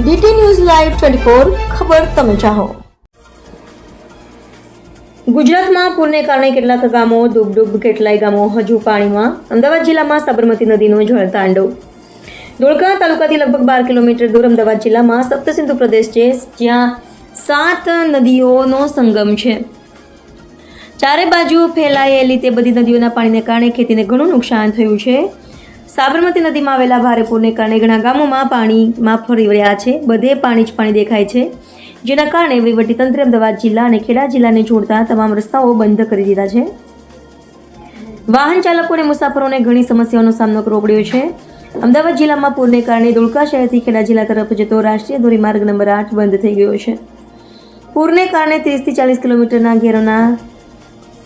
DT news live twenty four ખબર તમે ચાહો. ગુજરાતમાં પૂરને કારણે કેટલાક ગામો ડૂબ ડૂબ કેટલાય ગામો હજુ પાણીમાં. અમદાવાદ જિલ્લામાં સાબરમતી નદીનો જળતાંડો ધોળકા તાલુકાથી લગભગ બાર કિલોમીટર દૂર અમદાવાદ જિલ્લામાં સપ્તસિંધુ પ્રદેશ છે, જ્યાં સાત નદીઓનો સંગમ છે. ચારે બાજુ ફેલાયેલી તે બધી નદીઓના પાણીને કારણે ખેતીને ઘણું નુકસાન થયું છે. સાબરમતી નદીમાં આવેલા ભારે પૂરને કારણે ઘણા ગામોમાં પાણીમાં ફરી રહ્યા છે. બધે પાણી જ પાણી દેખાય છે. જેના કારણે વહીવટીતંત્રે અમદાવાદ જિલ્લા અને ખેડા જિલ્લાને જોડતા તમામ રસ્તાઓ બંધ કરી દીધા છે. વાહન ચાલકો અને મુસાફરોને ઘણી સમસ્યાઓનો સામનો કરવો પડ્યો છે. અમદાવાદ જિલ્લામાં પૂરને કારણે ધોળકા શહેરથી ખેડા જિલ્લા તરફ જતો રાષ્ટ્રીય ધોરીમાર્ગ નંબર આઠ બંધ થઈ ગયો છે. પૂરને કારણે ત્રીસથી ચાલીસ કિલોમીટરના ઘેરોના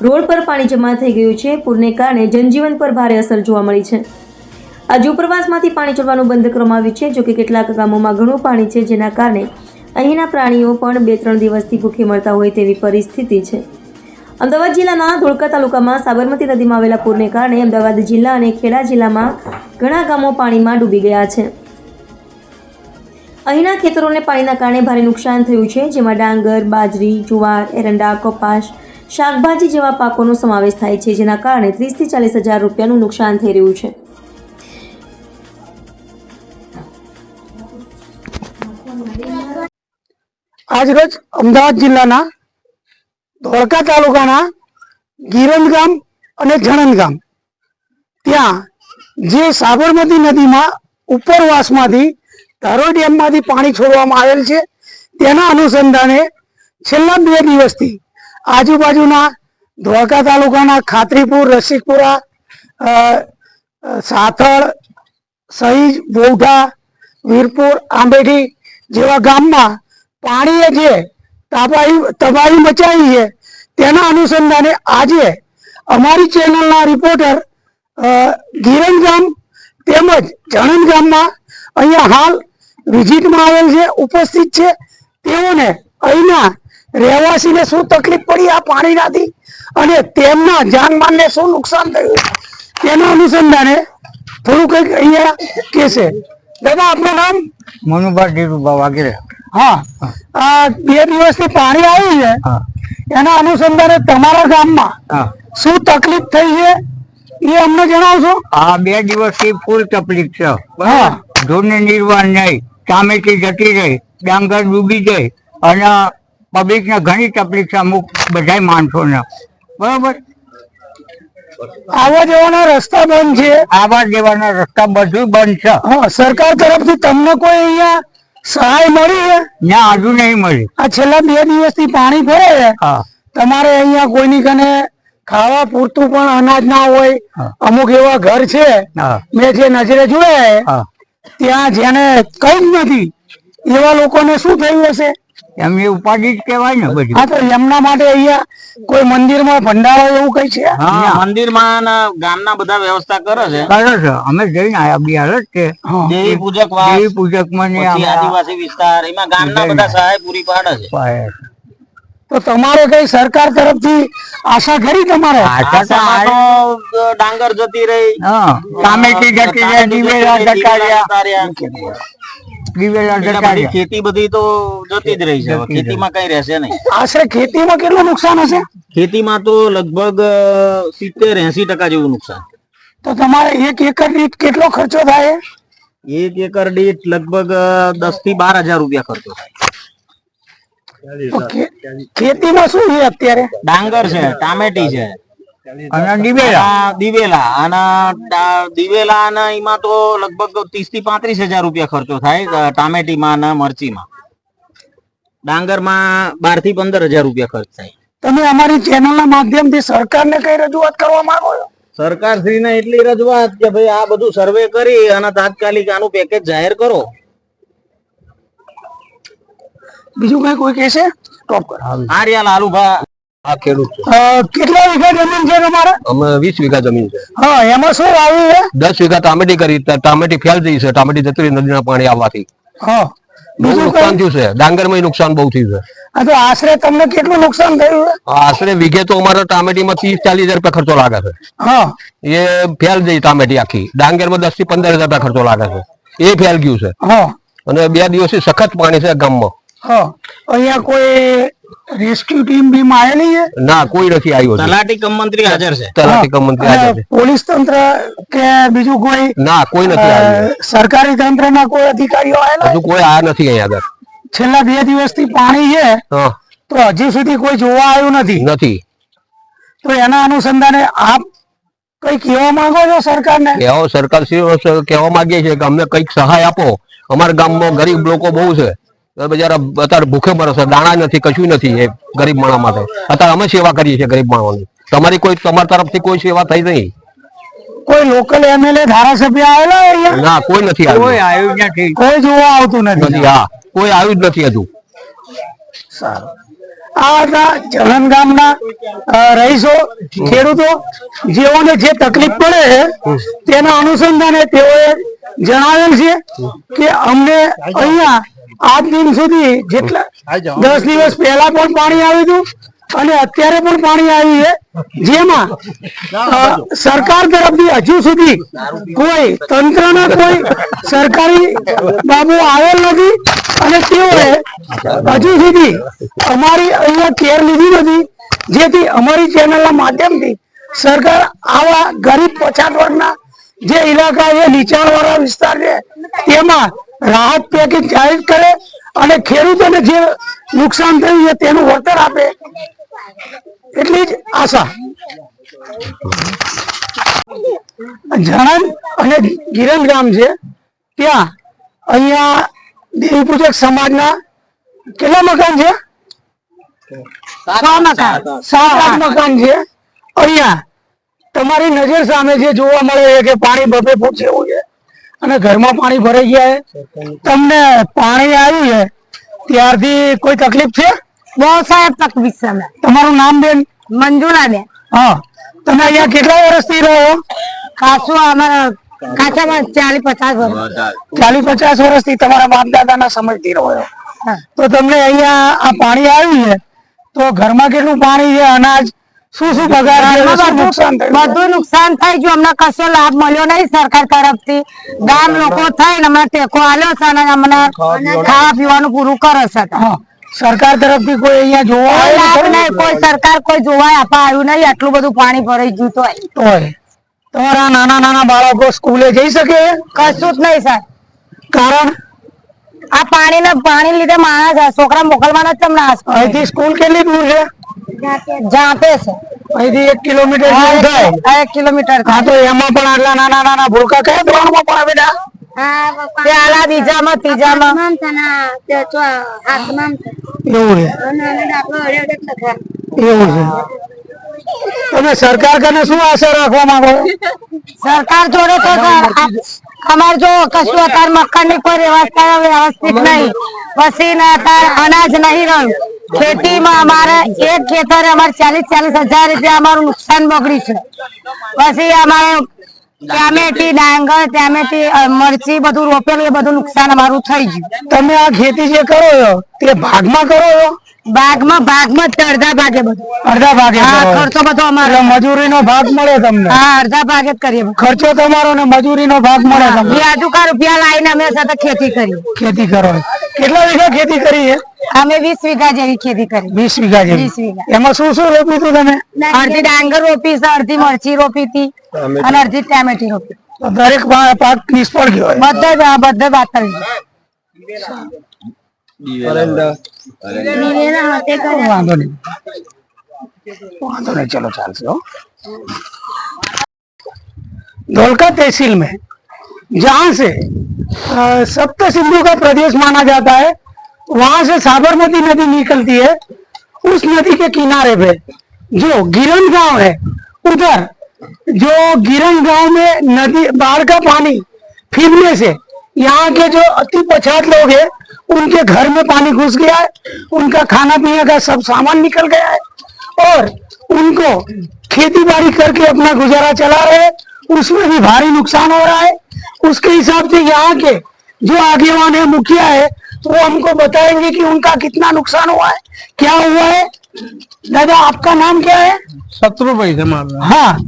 રોડ પર પાણી જમા થઈ ગયું છે. પૂરને કારણે જનજીવન પર ભારે અસર જોવા મળી છે. આજે ઉપરવાસમાંથી પાણી છોડવાનું બંધ કરવામાં આવ્યું છે, જોકે કેટલાક ગામોમાં ઘણું પાણી છે, જેના કારણે અહીંના પ્રાણીઓ પણ બે ત્રણ દિવસથી ભૂખે મળતા હોય તેવી પરિસ્થિતિ છે. અમદાવાદ જિલ્લાના ધોળકા તાલુકામાં સાબરમતી નદીમાં આવેલા પૂરને કારણે અમદાવાદ જિલ્લા અને ખેડા જિલ્લામાં ઘણા ગામો પાણીમાં ડૂબી ગયા છે. અહીંના ખેતરોને પાણીના કારણે ભારે નુકસાન થયું છે, જેમાં ડાંગર, બાજરી, જુવાર, એરંડા, કપાસ, શાકભાજી જેવા પાકોનો સમાવેશ થાય છે, જેના કારણે ત્રીસથી ચાલીસ હજાર રૂપિયાનું નુકસાન થઈ રહ્યું છે. આજરોજ અમદાવાદ જિલ્લાના ધોળકા તાલુકાના ગિરંદ ગામ અને જણંદ ગામ. ત્યાં જે સાબરમતી નદીમાં ઉપરવાસમાંથી ધારો ડેમમાંથી પાણી છોડવામાં આવેલ છે, તેના અનુસંધાને છેલ્લા બે દિવસથી આજુબાજુના ધોળકા તાલુકાના ખાતરીપુર, રસિકપુરા સાથળ, સહીજ બોવઢા વીરપુર આંબેઠી જેવા ગામમાં પાણીએ જે તબાહી તબાહી મચાવી છે, તેના અનુસંધાને આજે અમારી ચેનલના રિપોર્ટર ગામ તેમજ જણંદ ગામમાં અહીંયા હાલ વિઝિટમાં આવેલ છે, ઉપસ્થિત છે. તેઓને અહીંના રહેવાસીને શું તકલીફ પડી આ પાણીનાથી અને તેમના જાનમાલને શું નુકસાન થયું? તેના અનુસંધાને થોડું કંઈક અહીંયા કહેશે. દાદા, આપનું નામ? મનુભાઈ ધીરુભા વાગેરે હા. આ બે દિવસથી પાણી આવ્યું છે. એના અનુસંધાને તમારા ગામમાં શું તકલીફ થઈ છે એ અમને જણાવશો? હા બે દિવસથી ફૂલ તકલીફ છે. ધૂળની નહીં. સામેથી જતી રહી. ડાંગર ડૂબી જાય અને પબ્લિક ને ઘણી તકલીફ છે અમુક બધા માણસોને. બરોબર? જવાના રસ્તા બંધ છે. આવા રસ્તા બધું બંધ છે. સરકાર તરફથી તમને કોઈ અહીંયા સહાય મળી ના હજુ નહીં મળી. આ છેલ્લા બે દિવસથી પાણી ભરે છે. તમારે અહીંયા કોઈની કને ખાવા પૂરતું પણ અનાજ ના હોય અમુક એવા ઘર છે મેં જે નજરે જોયા ત્યાં જેને કઈ જ નથી એવા લોકોને શું થયું હશે? એમની ઉપાધિ જ કહેવાય ને બધી. હા તો એમના માટે અહીંયા કોઈ મંદિરમાં ભંડારો એવું કઈ છે? હા મંદિરમાં ને ગામના બધા વ્યવસ્થા કરે છે. કરે છે. અમે જઈને આયા બિહાર જ છે દેવી પૂજક દેવી પૂજકમાં આદિવાસી વિસ્તાર એમાં ગામના બધા સહાય પૂરી પાડે છે. તો તમારે કઈ સરકાર તરફથી આશા ખરી તમારે? ડાંગર જતી રહી. કામેટી જતી રહી દિવેલા જતા રહ્યા ખેતી બધી તો જતી જ રહી છે. હવે જતી જ ખેતીમાં કઈ રહેશે નહીં. આશરે ખેતીમાં કેટલું નુકસાન હશે? ખેતીમાં તો લગભગ સિત્તેર એસી ટકા જેવું નુકસાન. તો તમારે એક એકર દીઠ કેટલો ખર્ચો થાય? એક એકર દીઠ લગભગ દસથી બાર હજાર રૂપિયા ખર્ચો થાય. ખેતીમાં શું છે અત્યારે? ડાંગર છે ટામેટી છે. અને દિવેલા. દિવેલા. અને દિવેલા અને એમાં તો લગભગ ત્રીસથી પાંત્રીસ હજાર રૂપિયા ખર્ચો થાય ટામેટીમાં અને મરચીમાં. ડાંગરમાં બારથી પંદર હજાર રૂપિયા ખર્ચ થાય. તમે અમારી ચેનલના માધ્યમથી સરકારને કઈ રજૂઆત કરવા માંગો છો? સરકાર શ્રીને એટલી રજૂઆત કે ભાઈ આ બધું સર્વે કરી અને તાત્કાલિક આનું પેકેજ જાહેર કરો. બીજું કઈ કોઈ કહેશે? સ્ટોપ કરો. આર્યા લાલુભા કેટલા વીઘા જમીન છે તમારે? અમે વીસ વીઘા જમીન છે. હા એમાં શું આવ્યું છે? દસ વીઘા ટામેટી કરી ટામેટી ફેલ થઈ છે. ટામેટી જતી નદીના પાણી આવવાથી. બહુ નુકસાન થયું છે. ડાંગરમાં નુકસાન બહુ થયું છે. તો આશરે તમને કેટલું નુકસાન થયું આશરે વીઘે તો અમારા ટામેટીમાં ત્રીસ ચાલીસ હજાર રૂપિયા ખર્ચો લાગે છે. હા. એ ફેલ જઈ ટામેટી આખી. ડાંગરમાં દસથી પંદર હજાર રૂપિયા ખર્ચો લાગે છે. એ ફેલ ગયું છે. હા. અને બે દિવસથી સખત પાણી છે ગામમાં. અહીંયા કોઈ રેસ્ક્યુ ટીમ બી આવેલી છે? ના કોઈ નથી આવ્યો તલાટી કમ મંત્રી હાજર છે. તલાટી કમ મંત્રી હાજર છે. પોલીસ તંત્ર કે બીજું કોઈ ના કોઈ નથી આવ્યું. સરકારી તંત્રના કોઈ અધિકારીઓ આવેલા હજુ કોઈ આ નથી અહીંયા આગળ. છેલ્લા બે દિવસથી પાણી છે તો હજી સુધી કોઈ જોવા આવ્યું નથી. નથી. તો એના અનુસંધાને આપ કઈ કહેવા માંગો છો સરકારને? કેવો સરકાર શ્રી કહેવા માંગીએ છીએ કે અમને કંઈક સહાય આપો. અમારા ગામમાં ગરીબ લોકો બહુ છે. તો બિચારા અત્યારે ભૂખે મરે છે દાણા નથી કશું નથી એ ગરીબ માણસ માટે. અત્યારે અમે સેવા કરીએ છીએ ગરીબ માણસની. તમારી કોઈ તમારી તરફથી કોઈ સેવા થઈ નહીં. કોઈ લોકલ એમએલએ ધારાસભ્ય આવેલા અહીંયા? ના કોઈ નથી કોઈ આવ્યું આવ્યું નથી. કોઈ જોવા આવતું નથી. હા. કોઈ આવ્યું જ નથી હજુ. સારું. આ હતા જલન ગામના રહીશો ખેડૂતો. જેઓને જે તકલીફ પડે તેના અનુસંધાને તેઓએ જણાવેલ છે કે અમને અહીંયા આજ દિન સુધી જેટલા દસ દિવસ પહેલા પણ પાણી આવ્યું હતું અને અત્યારે પણ પાણી આવ્યું છે. જેમાં સરકાર તરફથી હજુ સુધી કોઈ તંત્રના કોઈ સરકારી બાબુ આવેલ નથી અને તેઓએ હજુ સુધી અમારી અહીંયા કેર લીધી નથી. જેથી અમારી ચેનલના માધ્યમથી સરકાર આવા ગરીબ પછાત વર્ગના જે ઇલાકા છે નીચાણવાળા વિસ્તાર છે તેમાં રાહત પેકેજ જાહેર કરે અને ખેડૂતોને જે નુકસાન થયું છે તેનું વળતર આપે. એટલી જ આશા. જણન અને ગિરન ગામ છે. ત્યાં અહીંયા દેવી પૂજક સમાજના કેટલા મકાન છે? સાત મકાન. છે. અહીંયા તમારી નજર સામે જે જોવા મળે છે કે પાણી બફે જેવું છે. અને ઘરમાં પાણી ભરાઈ ગયા છે તમને પાણી આવ્યું છે ત્યારથી કોઈ તકલીફ છે? બહુ સાહેબ તકલીફ છે તમારું નામ બેન? મંજુલા બેન હા. તમે અહીંયા કેટલા વર્ષથી રહો? ખાસું અમારા કાચામાં ચાલીસ પચાસ વર્ષ. ચાલીસ પચાસ વર્ષથી તમારા બાપ દાદાના સમજથી રહો તો તમને અહીંયા આ પાણી આવ્યું છે? તો ઘરમાં કેટલું પાણી છે અનાજ? શું શું બગાડ નુકસાન બધું નુકસાન થાય ગયું. અમને કશો લાભ મળ્યો નહીં સરકાર તરફથી. ગામ લોકો થઈને અમને ટેકો આલ્યો છે અને અમને ખાવા પીવાનું પૂરું કરે છે સરકાર તરફથી કોઈ અહીંયા જોવા લાભ નહીં. કોઈ સરકાર કોઈ જોવા આપવા આવ્યું નહીં. આટલું બધું પાણી ભરાઈ ગયું તો તમારા નાના નાના બાળકો સ્કૂલે જઈ શકે? કશું જ નહીં સાહેબ. કારણ? આ પાણી ને પાણી લીધે માણસ છોકરા મોકલવાના જ તમને અહીંથી સ્કૂલ કેટલી દૂર છે? જાતે છે. અહીંથી એક કિલોમીટર જેવું થાય. આ એક કિલોમીટર હા તો એમાં પણ આટલા નાના નાના ભૂલકા કયા ધોરણમાં પણ બેટા પેલા બીજામાં ત્રીજામાં. એવું છે. એવું છે. તમે સરકાર કને શું આશા રાખવા માંગો સરકાર જોડે તો અમારે જો કશું અત્યારે મકાનની કોઈ વ્યવસ્થા વ્યવસ્થિત નહીં. પછી અનાજ નહીં રહ્યું ખેતીમાં અમારે એક ખેતરે અમારે ચાલીસ ચાલીસ હજાર રૂપિયા અમારું નુકસાન બગડ્યું છે. પછી અમારે ટામેટી ડાંગર ટામેટી મરચી બધું રોપેલું, એ બધું નુકસાન અમારું થઈ ગયું. તમે આ ખેતી જે કરો છો, તે ભાગમાં કરો છો? ભાગમાં ભાગમાં જ અડધા ભાગે બધું. અડધા ભાગે હા કરો. ખર્ચો બધો અમારો. મજૂરીનો ભાગ મળે તમને? હા અડધા ભાગે જ કરીએ. ખર્ચો તમારો ને મજૂરીનો ભાગ મળે તમને? વ્યાજુકા રૂપિયા લાવીને અમે સાથે ખેતી કરી. ખેતી કરો. કેટલા વીઘા ખેતી કરી છે અમે વીસ વીઘા જેવી ખેતી કરી. વીસ વીઘા જેવી. વીસ વીઘા. એમાં શું શું રોપ્યું હતું તમે? અડધી ડાંગર રોપી છે અડધી મરચી રોપી હતી અને અડધી ટામેટી રોપી. દરેક પાક નિષ્ફળ ગયો બધા બધા વાત બાતલ વાંધો નહીં वांधो नहीं चलो चालसे हो धोलका तहसील में जहाँ से अ, सप्त सिंधु का प्रदेश माना जाता है वहां से साबरमती नदी निकलती है उस नदी के किनारे पे जो गिरन गांव है उधर जो गिरन गांव में नदी बाढ़ का पानी फिरने से यहाँ के जो अति पछात लोग हैं उनके घर में पानी घुस गया है उनका खाना पीने का सब सामान निकल गया है और उनको खेती बाड़ी करके अपना गुजारा चला रहे हैं उसमें भी भारी नुकसान हो रहा है। उसके हिसाब से यहाँ के जो आगेवान है मुखिया है वो हमको बताएँगे कि उनका कितना नुकसान हुआ है क्या हुआ है। दादा आपका नाम क्या है? शत्रु भाई हाँ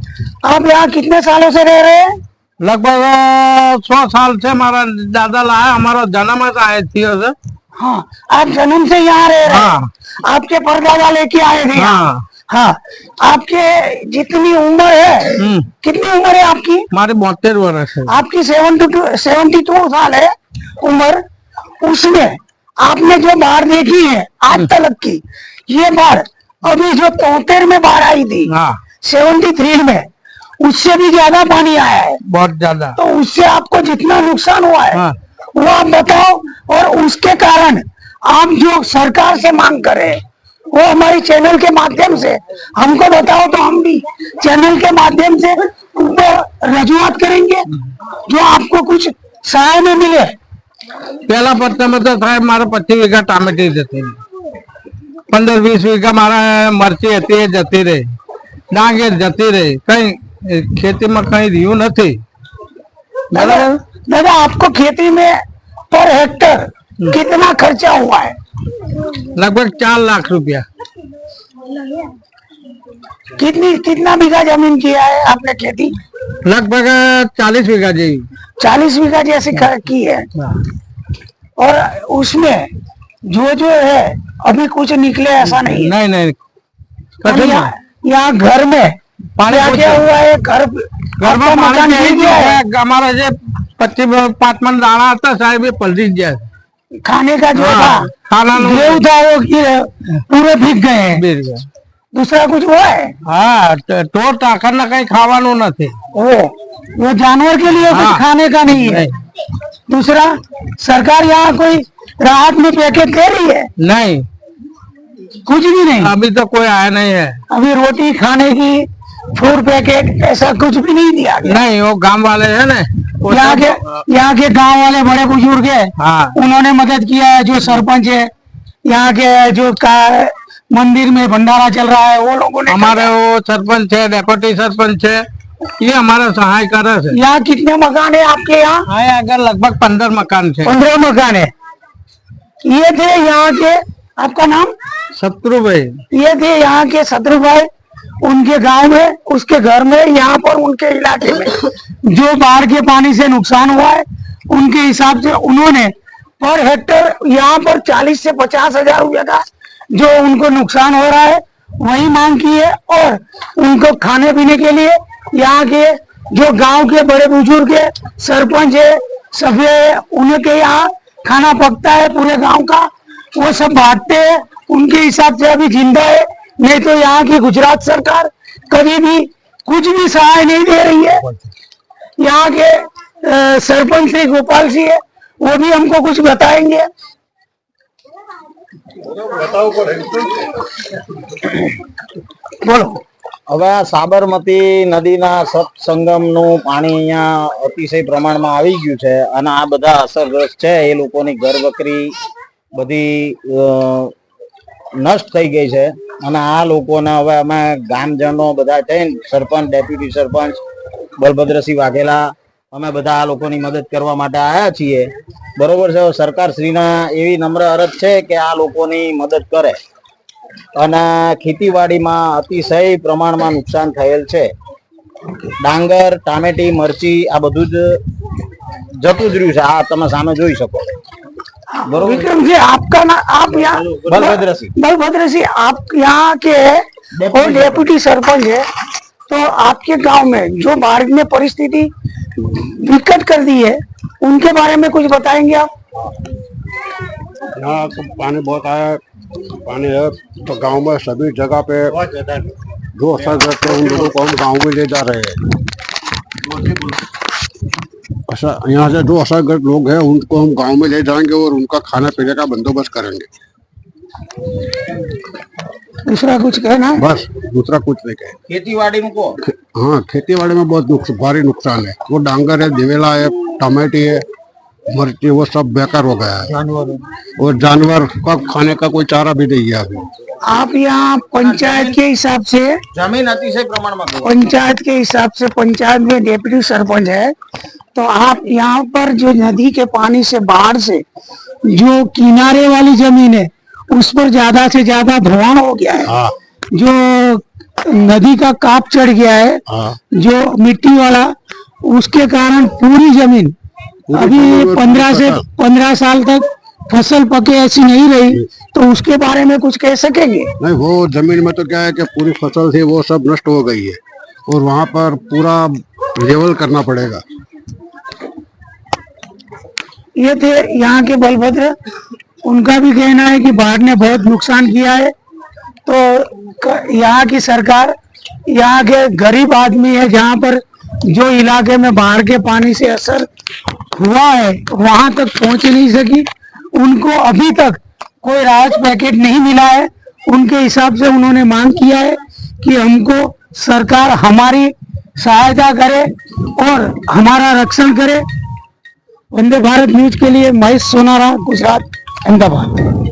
आप यहाँ कितने सालों से रह रहे हैं? लगभग सौ साल से हमारा दादा लाया हमारा जन्म आए थी છે हाँ आप जन्म से यहाँ रह रहे हाँ। आपके परदादा लेके आए थे हाँ। हाँ आपके जितनी उम्र है हम्म। कितनी उम्र है आपकी? हमारे बहत्तर वर्ष है। आपकी सेवेंटी टू सेवेंटी टू साल है उम्र। उसमें आपने जो बाढ़ देखी है आज हम्म। तक की ये बाढ़ अभी जो तोतेर में बाढ़ आई थी हाँ। सेवेंटी थ्री में उससे भी ज़्यादा पानी आया है। बहुत ज़्यादा। तो उससे आपको जितना नुकसान हुआ है हाँ। वो आप बताओ और उसके कारण आप जो सरकार से मांग करें वो हमारे चैनल के माध्यम से हमको बताओ तो हम भी चैनल के माध्यम से उनको रजुआत करेंगे जो आपको कुछ सहाय में मिले। पहला पत्ता मतलब था हमारा पच्चीस बीघा टमाटे देते रही पंद्रह बीस बीघा मारा मर्ची हती है जती ना डांगे जती रहे। कहीं ખેતીમાં કઈ રહ્યું નથી दादा બરાબર दादा आपको खेती में पर हेक्टर कितना खर्चा हुआ है લગભગ ચાર લાખ રૂપિયા कितनी कितना बीघा जमीन किया है आपने खेती લગભગ ચાલીસ વીઘા જેવી चालीस बीघा जैसे ख- की है और उसमें जो जो है अभी कुछ निकले ऐसा नहीं है નહીં નહીં और કશું यहाँ નહીં यहाँ घर में पानी क्या बहुत क्या है। हुआ है घर ઘરમાં आपका પાણી मकान જઈ गिर गया है ગયું અમારા જે પચીસ પાંચ મણ દાણા હતા સાહેબ એ પલટી જ ગયા खाने का जो हाँ, था खाना नो- गेहूं था वो गिर पूरे भीग गए हैं બેર ગયા. दूसरा कुछ हुआ है હા ટ- ઢોર ટાકર ને કઈ ખાવાનું નથી वो वो जानवर के लिए कुछ हाँ। खाने का नहीं है दूसरा सरकार यहाँ कोई राहत में पैकेट दे रही है નહીં कुछ भी नहीं अभी तो कोई आया नहीं है अभी रोटी खाने की फ़ूड पैकेट ऐसा कुछ भी नहीं दिया गया। नहीं वो गाँव वाले है ना यहाँ के यहाँ के गाँव वाले बड़े बुज़ुर्ग है। हाँ। उन्होंने मदद किया है जो सरपंच है यहाँ के जो का मंदिर में भंडारा चल रहा है वो लोगों ने हमारे वो सरपंच है डेप्यूटी सरपंच है ये हमारा सहाय करे है। यहाँ कितने मकान है आपके यहाँ? आए अगर लगभग पंद्रह मकान थे। पंद्रह मकान है। ये थे यहाँ के आपका नाम? शत्रु भाई ये थे यहाँ के शत्रु भाई उनके गाँव में, उसके घर में, यहाँ पर उनके इलाके में जो बाढ़ के पानी से नुकसान हुआ है, उनके हिसाब से उन्होंने पर हेक्टर यहाँ पर 40 से पचास हज़ार रुपये का जो उनको नुकसान हो रहा है, वही मांग की है और उनको खाने पीने के लिए यहाँ के जो गाँव के बड़े बुज़ुर्ग है, सरपंच है, सभी है, उनके यहाँ खाना पकता है पूरे गाँव का, वो सब बांटते हैं, उनके हिसाब से अभी ज़िंदा है नहीं तो यहाँ की गुजरात सरकार कभी भी कुछ भी सहाय नहीं दे रही है यहाँ के अ, सरपंच श्री गोपाल सिंह है वो भी हमको कुछ बताएंगे बोलो હવે આ સાબરમતી નદીના સત્સંગમનું પાણી અહીંયા અતિશય પ્રમાણમાં આવી ગયું છે અને આ બધા અસરગ્રસ્ત છે એ લોકોની ઘર બકરી બધી અ, નષ્ટ થઈ ગઈ છે અને આ લોકોના હવે અમે ગામજનો બધા થઈને સરપંચ, ડેપ્યુટી સરપંચ, બલભદ્રસિંહ વાઘેલા, અમે બધા આ લોકોની મદદ કરવા માટે આવ્યા છીએ. બરોબર છે સરકાર શ્રીના એવી નમ્ર અરજ છે કે આ લોકોની મદદ કરે. અને ખેતીવાડીમાં અતિશય પ્રમાણમાં નુકસાન થયેલ છે. ડાંગર, ટામેટી, મરચી આ બધું જ જતું જ રહ્યું છે. આ તમે સામે જોઈ શકો. विक्रम जी आपका ना आप यहाँ बलभद्र सिंह। बलभद्र सिंह आप यहाँ के और डेप्यूटी सरपंच। है तो आपके गाँव में जो बाढ़ में परिस्थिति विकट कर दी है उनके बारे में कुछ बताएँगे आप? यहाँ तो पानी बहुत आया पानी है तो गाँव में सभी जगह पे जो असर करते हैं उन लोगों को हम गाँव में ले जा रहे हैं। यहाँ से जो असरगत लोग हैं उनको हम गाँव में ले जाएँगे और उनका खाना पीने का बंदोबस्त करेंगे। दूसरा कुछ कहना बस दूसरा कुछ नहीं कहे। खेती बाड़ी में को? हाँ खेती बाड़ी में बहुत नुकस, भारी नुकसान है। वो डांगर है दिवेला है टमाटी है मर्ची वो सब बेकार हो गया है। जानवर और जानवर का खाने का कोई चारा भी नहीं है अभी। आप यहाँ पंचायत के हिसाब से ज़मीन अतिशय प्रमाण में पंचायत के हिसाब से पंचायत में डेप्यूटी सरपंच है तो आप यहाँ पर जो नदी के पानी से बाढ़ से जो किनारे वाली ज़मीन है उस पर ज़्यादा से ज़्यादा धोवाण हो गया है। हाँ। जो नदी का काप चढ़ गया है हाँ। जो मिट्टी वाला उसके कारण पूरी ज़मीन अभी पंद्रह से पंद्रह साल तक फ़सल पके ऐसी नहीं रही तो उसके बारे में कुछ कह सकेंगे? नहीं वो ज़मीन में तो क्या है कि पूरी फ़सल थी वो सब नष्ट हो गई है। और वहाँ पर पूरा लेवल करना पड़ेगा। ये थे यहाँ के बलभद्र। उनका भी कहना है कि बाढ़ ने बहुत नुकसान किया है। तो यहाँ की सरकार, यहाँ के गरीब आदमी है, जहाँ पर जो इलाके में बाढ़ के पानी से असर हुआ है, वहाँ तक पहुँच नहीं सकी। उनको अभी तक कोई राहत पैकेट नहीं मिला है। उनके हिसाब से उन्होंने मांग किया है कि हमको सरकार हमारी सहायता करे और हमारा रक्षण करे। वंदे भारत न्यूज के लिए महेश सोनारा गुजरात अहमदाबाद